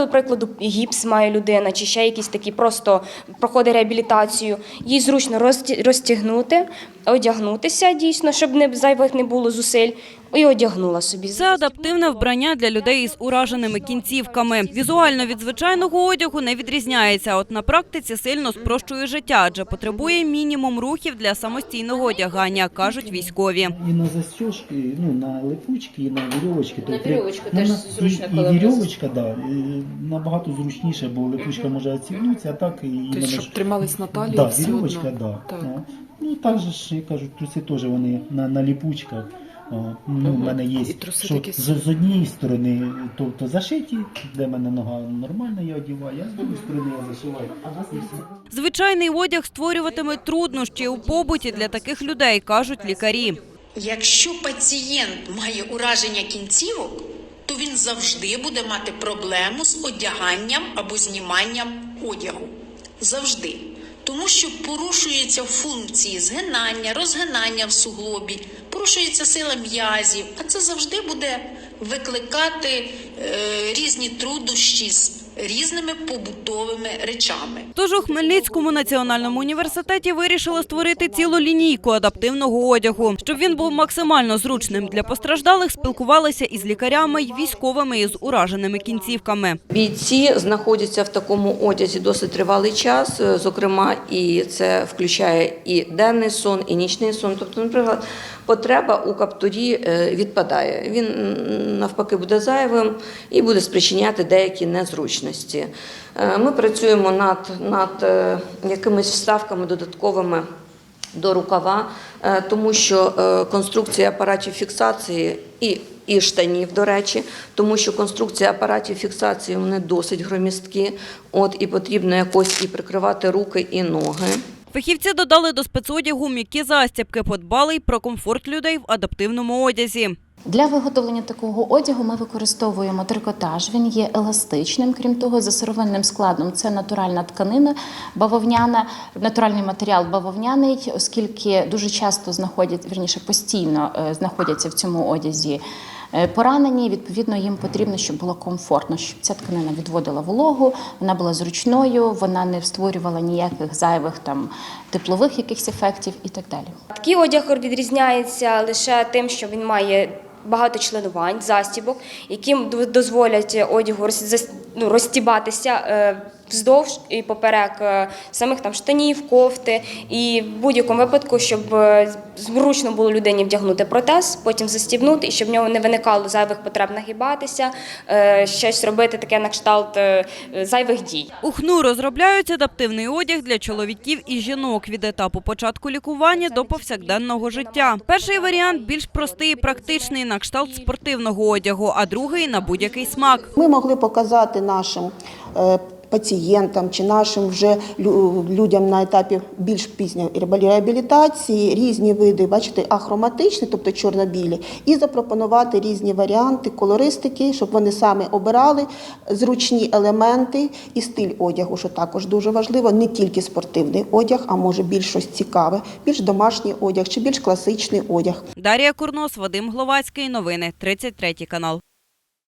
до прикладу, гіпс має людина, чи ще якісь такі просто проходить реабілітацію. Їй зручно розтягнути, одягнутися дійсно, щоб не зайвих не було зусиль, і одягнула собі. Це адаптивне вбрання для людей із ураженими кінцівками. Візуально від звичайного одягу не відрізняється. От на практиці сильно спрощує життя, адже потребує мінімум рухів для самостійного одягання, кажуть військові. І на застежки, ну, на липучки, і на вірьовочки. На Тобто, вірьовочку ну, теж зручно, і, коли і вірьовочка, да, і набагато зручніше, бо липучка може відсігнутися, а так і Тобто, щоб тримались на талії да, все вірьовочка, да. Так. Ну, так же ж, я кажу, труси теж вони на, на ліпучках. О, ну, в мене є, І труси що такі з, з однієї сторони, тобто зашиті, де в мене нога нормальна, я одіваю, а з другої сторони я зашиваю. Звичайний одяг створюватиме труднощі у побуті для таких людей, кажуть лікарі. Якщо пацієнт має ураження кінцівок, то він завжди буде мати проблему з одяганням або зніманням одягу. Завжди. Тому що порушуються функції згинання, розгинання в суглобі, порушується сила м'язів, а це завжди буде викликати е, різні труднощі з різними побутовими речами. Тож у Хмельницькому національному університеті вирішили створити цілу лінійку адаптивного одягу. Щоб він був максимально зручним для постраждалих, спілкувалися із лікарями й військовими із ураженими кінцівками. Бійці знаходяться в такому одязі досить тривалий час. Зокрема, і це включає і денний сон, і нічний сон. Тобто, наприклад, потреба у каптурі е, відпадає. Він навпаки буде зайвим і буде спричиняти деякі незручності. Е, Ми працюємо над, над е, якимись вставками додатковими до рукава, е, тому що конструкція апаратів фіксації і, і штанів, до речі, тому що конструкція апаратів фіксації вони досить громісткі, от і потрібно якось і прикривати руки і ноги. Фахівці додали до спецодягу м'які застібки, подбали й про комфорт людей в адаптивному одязі. Для виготовлення такого одягу ми використовуємо трикотаж. Він є еластичним. Крім того, за сировинним складом це натуральна тканина бавовняна, натуральний матеріал бавовняний, оскільки дуже часто знаходять, вірніше постійно е, знаходяться в цьому одязі. Е, Поранені, відповідно, їм потрібно, щоб було комфортно, щоб ця тканина відводила вологу, вона була зручною, вона не створювала ніяких зайвих там теплових якихось ефектів і так далі. Такий одяг відрізняється лише тим, що він має багато членувань, застібок, які д- дозволять одягу роз- вздовж і поперек е, самих там штанів, кофти. І в будь-якому випадку, щоб е, зручно було людині вдягнути протез, потім застібнути, і щоб в нього не виникало зайвих потреб нагибатися, е, щось робити таке на кшталт зайвих дій. У ХНУ розробляють адаптивний одяг для чоловіків і жінок від етапу початку лікування до повсякденного життя. Перший варіант більш простий і практичний на кшталт спортивного одягу, а другий на будь-який смак. Ми могли показати нашим пацієнтам чи нашим вже людям на етапі більш пізньої реабілітації різні види, бачите, ахроматичні, тобто чорно-білі, і запропонувати різні варіанти, колористики, щоб вони самі обирали зручні елементи і стиль одягу, що також дуже важливо, не тільки спортивний одяг, а може більш щось цікаве, більш домашній одяг чи більш класичний одяг. Дар'я Курнос, Вадим Гловацький. Новини 33 канал.